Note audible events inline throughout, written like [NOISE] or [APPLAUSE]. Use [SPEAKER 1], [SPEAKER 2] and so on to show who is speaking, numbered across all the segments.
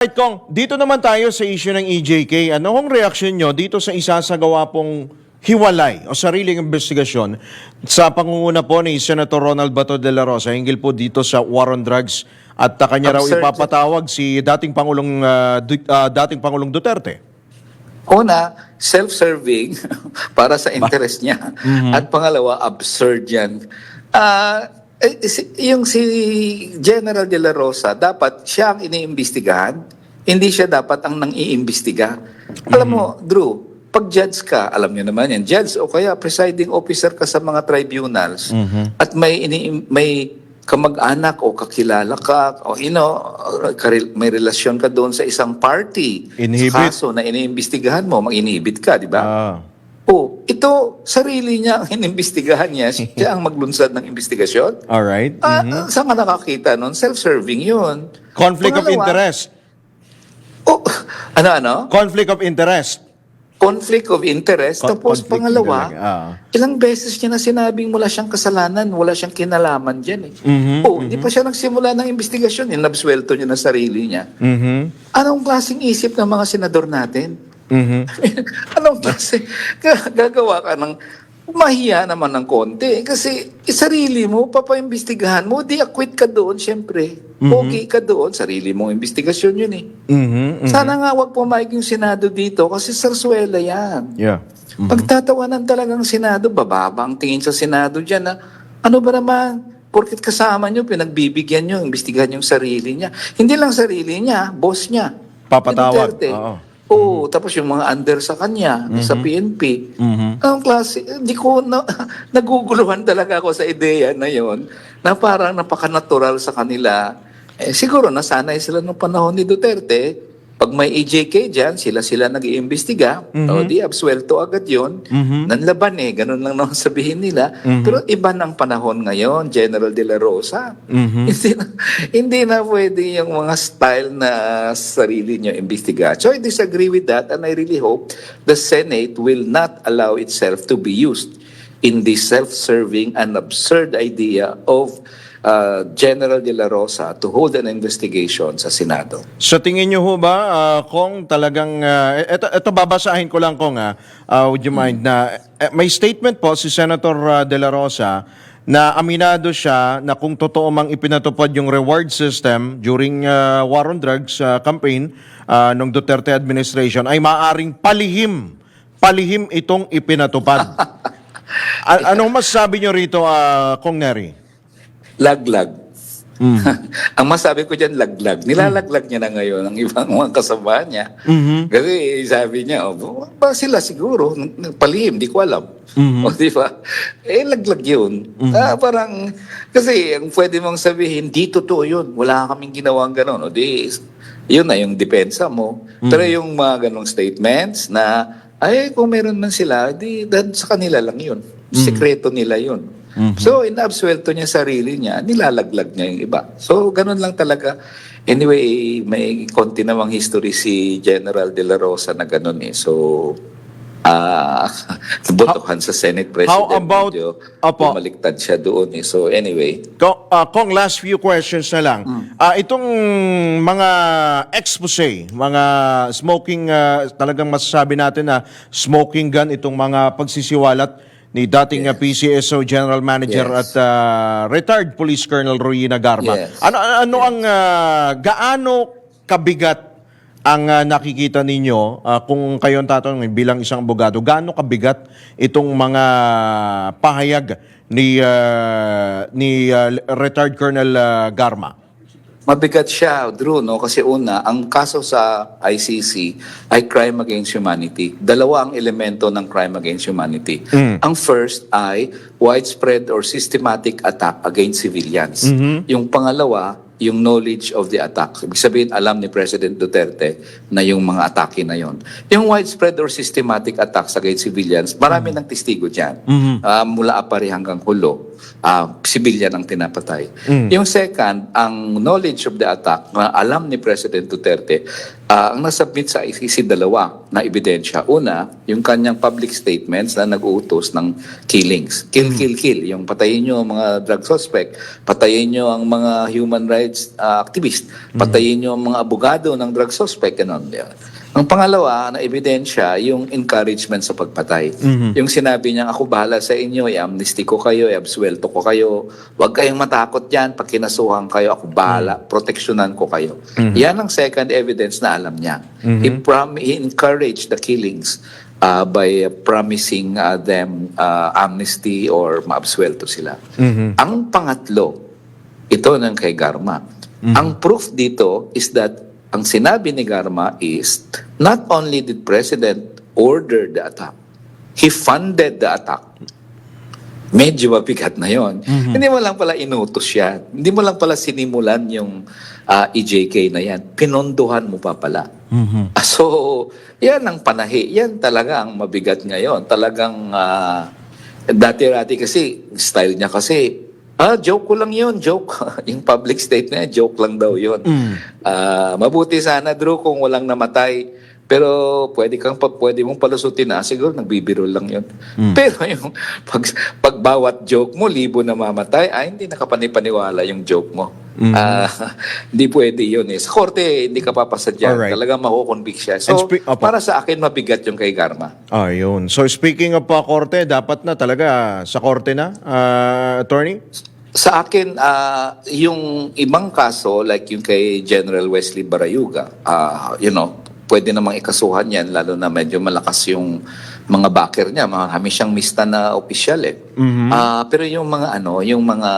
[SPEAKER 1] Right, Kong, dito naman tayo sa issue ng EJK. Ano hong reaksyon nyo dito sa isasagawa pong hiwalay o sariling investigasyon sa pangunguna po ni Senator Ronald Bato de la Rosa hinggil po dito sa war on drugs at uh, kanya raw ipapatawag si dating Pangulong uh, uh, dating Pangulong Duterte.
[SPEAKER 2] Una, self-serving [LAUGHS] para sa interest niya. At pangalawa, absurd yan. Ah, eh, si- yung si General De La Rosa, dapat siya ang iniimbestigahan. Hindi siya dapat ang nang iimbestiga. Alam mo, Drew, pag judge ka, alam niyo naman yan, judge o kaya presiding officer ka sa mga tribunals at may ini may kamag-anak o kakilala ka o you know, may relasyon ka doon sa isang party
[SPEAKER 1] Inhibit.
[SPEAKER 2] sa kaso na iniimbestigahan mo, mag-inhibit ka, di ba?
[SPEAKER 1] Ah.
[SPEAKER 2] Ito, sarili niya ang [LAUGHS] inimbestigahan niya. Siya ang maglunsad ng investigasyon.
[SPEAKER 1] All right.
[SPEAKER 2] Ah, ah, saan ka nakakita nun? Self-serving yun.
[SPEAKER 1] Conflict of
[SPEAKER 2] Pangalawa,
[SPEAKER 1] interest.
[SPEAKER 2] Oh, ano-ano? [LAUGHS]
[SPEAKER 1] Conflict of interest.
[SPEAKER 2] Conflict of interest.
[SPEAKER 1] Con-
[SPEAKER 2] Tapos pangalawa,
[SPEAKER 1] ah.
[SPEAKER 2] ilang beses niya na sinabing wala siyang kasalanan, wala siyang kinalaman dyan eh.
[SPEAKER 1] Mhm,
[SPEAKER 2] oh, hindi pa siya nagsimula ng investigasyon. Inabswelto niya na sarili niya.
[SPEAKER 1] Mhm.
[SPEAKER 2] Anong klaseng isip ng mga senador natin?
[SPEAKER 1] Mhm. [LAUGHS]
[SPEAKER 2] Anong? Ga- Gagawa ka ng mahiya naman ng konti. Kasi sarili mo, papaimbestigahan mo, di acquit ka doon, syempre. Pogi ka doon, sarili mong investigasyon yun eh.
[SPEAKER 1] Mhm.
[SPEAKER 2] Sana nga wag pumayag yung Senado dito kasi sarsuela yan.
[SPEAKER 1] Yeah.
[SPEAKER 2] Pagtatawanan talagang Senado, bababa ang tingin sa Senado dyan na ano ba naman, porkit kasama nyo, pinagbibigyan nyo, imbestigahan yung sarili niya. Hindi lang sarili niya, boss niya.
[SPEAKER 1] Papatawag,
[SPEAKER 2] Duterte.
[SPEAKER 1] Oo.
[SPEAKER 2] Oo, tapos yung mga under sa kanya, sa PNP.
[SPEAKER 1] Mhm.
[SPEAKER 2] Ang klase, hindi ko na, [LAUGHS] naguguluhan talaga ako sa ideya na yon na parang napaka-natural sa kanila. Eh, siguro nasanay sila nung panahon ni Duterte. Pag may EJK dyan, sila-sila nag iimbestiga O di, absuelto agad yon Nanlaban eh, ganun lang naman [LAUGHS] sabihin nila. Pero iba ng panahon ngayon, General De La Rosa. [LAUGHS] hindi, na, hindi na pwede yung mga style na sarili nyo imbestiga. So I disagree with that and I really hope the Senate will not allow itself to be used in this self-serving and absurd idea of uh, General De La Rosa to hold an investigation sa Senado.
[SPEAKER 1] Sa tingin niyo ho ba ah, kung talagang ah, ito, ito babasahin ko lang kung ah, ah, would you mind na eh, may statement po si Senator ah, De La Rosa na aminado siya na kung totoo mang ipinatupad yung reward system during ah, war on drugs ah, campaign ah, ng Duterte administration ay maaring palihim palihim itong ipinatupad. [LAUGHS] A- anong masasabi niyo rito ah, Kong Neri?
[SPEAKER 2] Laglag. [LAUGHS] ang masabi ko dyan, laglag. Nilalaglag niya na ngayon ang ibang mga kasama niya. Kasi sabi niya, oh, ba sila siguro, palihim, di ko alam. [LAUGHS] O di ba? Eh, laglag yun. Ah, parang, kasi ang pwede mong sabihin, di totoo yun. Wala kaming ginawang gano'n. O di, yun na yung depensa mo. Pero yung mga ganong statements na, ay, kung meron man sila, di, dahil sa kanila lang yun. Sekreto nila yun. So, inabsuelto niya sarili niya, nilalaglag niya yung iba. So, ganun lang talaga. Anyway, may konti namang history si General De La Rosa na ganun eh. So, ah [LAUGHS] botohan sa Senate President.
[SPEAKER 1] how about-
[SPEAKER 2] medyo
[SPEAKER 1] Opo.
[SPEAKER 2] Bumaliktad siya doon eh. So, anyway.
[SPEAKER 1] Kong, ah, Kong, last few questions na lang. Ah, itong mga expose, mga smoking, ah, talagang masasabi natin na smoking gun, itong mga pagsisiwalat ni dating ah, PCSO General Manager
[SPEAKER 2] Yes.
[SPEAKER 1] at ah, retired Police Colonel Ruina Garma.
[SPEAKER 2] Yes.
[SPEAKER 1] Ano, ano ang, ah, gaano kabigat ang ah, nakikita ninyo ah, kung kayo ang tatanungin bilang isang abogado, gaano kabigat itong mga pahayag ni ah, ni ah, retired Colonel ah, Garma?
[SPEAKER 2] Mabigat siya, Drew, no? Kasi una, ang kaso sa ICC ay crime against humanity. Dalawa ang elemento ng crime against humanity. Ang first ay widespread or systematic attack against civilians. Yung pangalawa, yung knowledge of the attack. Ibig sabihin, alam ni President Duterte na yung mga atake na yon. Yung widespread or systematic attacks against civilians, marami ng testigo dyan. Ah, mula apari hanggang hulo. Ah, civilian ang tinapatay. Yung second, ang knowledge of the attack na alam ni President Duterte, ah, ang nasubmit sa ICC dalawa na ebidensya. Una, yung kanyang public statements na nag-uutos ng killings. Kill, kill, kill. Yung patayin nyo ang mga drug suspect, patayin nyo ang mga human rights ah, activist, patayin nyo ang mga abogado ng drug suspect, ganun. Ang pangalawa na ebidensya, yung encouragement sa pagpatay. Yung sinabi niya, ako bahala sa inyo, i-amnesty ko kayo, i-absuelto ko kayo, huwag kayong matakot yan, pag kinasuhan kayo, ako bahala, proteksyonan ko kayo. Yan ang second evidence na alam niya. He, prom- he encouraged the killings uh, by promising uh, them uh, amnesty or maabsuelto sila. Ang pangatlo, ito ng kay Garma. Ang proof dito is that ang sinabi ni Garma is not only did President order the attack, he funded the attack. Medyo mabigat na yon. Hindi mo lang pala inutos yan. Hindi mo lang pala sinimulan yung ah, EJK na yan. Pinondohan mo pa pala. Ah, so, yan ang panahi. Yan talaga ang mabigat ngayon. Talagang ah, dati-dati kasi, style niya kasi, ah, joke ko lang yun, joke. [LAUGHS] yung public statement niya, joke lang daw yun. Ah, mabuti sana, Drew, kung walang namatay. Pero pwede kang pa, pwede mong palusutin na siguro nagbibiro lang 'yon. Pero [LAUGHS] yung pag, pag bawat joke mo libo na mamatay, ay hindi nakapanipaniwala yung joke mo. Ah, [LAUGHS] hindi pwede 'yun eh. Sa korte hindi ka papasa diyan.
[SPEAKER 1] Alright.
[SPEAKER 2] Talagang makukonvict siya. So para sa akin mabigat yung kay Garma.
[SPEAKER 1] Ayun. So speaking of pa korte, dapat na talaga sa korte na, ah, attorney?
[SPEAKER 2] Sa akin, ah, yung ibang kaso, like yung kay General Wesley Barayuga, ah, you know, pwede namang ikasuhan yan, lalo na medyo malakas yung mga backer niya. Marami siyang mista na opisyal eh. Ah, pero yung mga ano, yung mga,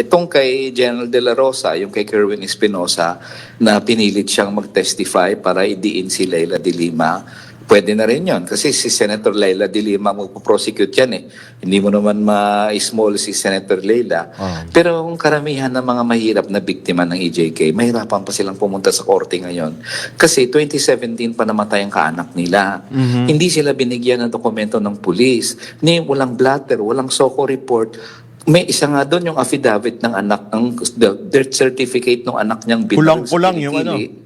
[SPEAKER 2] itong kay General De La Rosa, yung kay Kerwin Espinosa, na pinilit siyang mag-testify para idiin si Leila de Lima, Pwede na rin yon kasi si Senator Leila de Lima magpo-prosecute yan eh. Hindi mo naman ma-small si Senator Leila. Pero ang karamihan ng mga mahirap na biktima ng EJK, mahirapan pa silang pumunta sa korte ngayon. Kasi 2017 pa namatay ang kaanak nila. Hindi sila binigyan ng dokumento ng pulis. Ni walang blatter, walang SOCO report. May isa nga doon yung affidavit ng anak, ng the death certificate ng anak niyang binaril sa
[SPEAKER 1] Kulang-kulang yung
[SPEAKER 2] kilikili.
[SPEAKER 1] ano.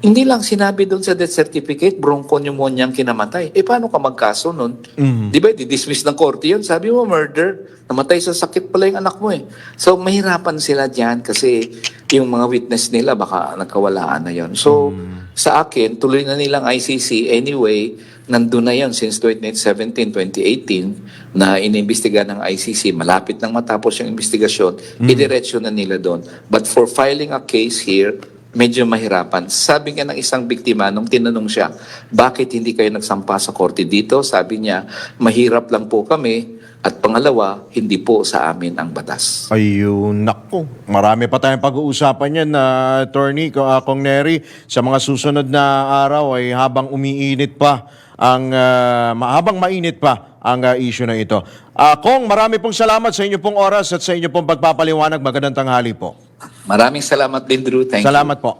[SPEAKER 2] Hindi lang sinabi doon sa death certificate, bronchopneumonia ang kinamatay. Eh, paano ka magkaso nun? Di ba, di-dismiss ng korte yun. Sabi mo, murder. Namatay sa sakit pala yung anak mo eh. So, mahirapan sila dyan kasi yung mga witness nila baka nagkawalaan na yon. So, sa akin, tuloy na nilang ICC. Anyway, nandun na yon since 2017, 2018 na inimbestiga ng ICC. Malapit nang matapos yung investigasyon. Idiretso na nila doon. But for filing a case here, medyo mahirapan. Sabi nga ng isang biktima, nung tinanong siya, bakit hindi kayo nagsampa sa korte dito? Sabi niya, mahirap lang po kami. At pangalawa, hindi po sa amin ang batas.
[SPEAKER 1] Ayun, nako. Marami pa tayong pag-uusapan yan na attorney uh, Kong Neri sa mga susunod na araw ay habang umiinit pa ang ma- habang mainit pa ang ah, issue na ito. Ah, Kong, marami pong salamat sa inyo pong oras at sa inyo pong pagpapaliwanag. Magandang tanghali po.
[SPEAKER 2] Maraming salamat din, Drew. Thank you.
[SPEAKER 1] Salamat po.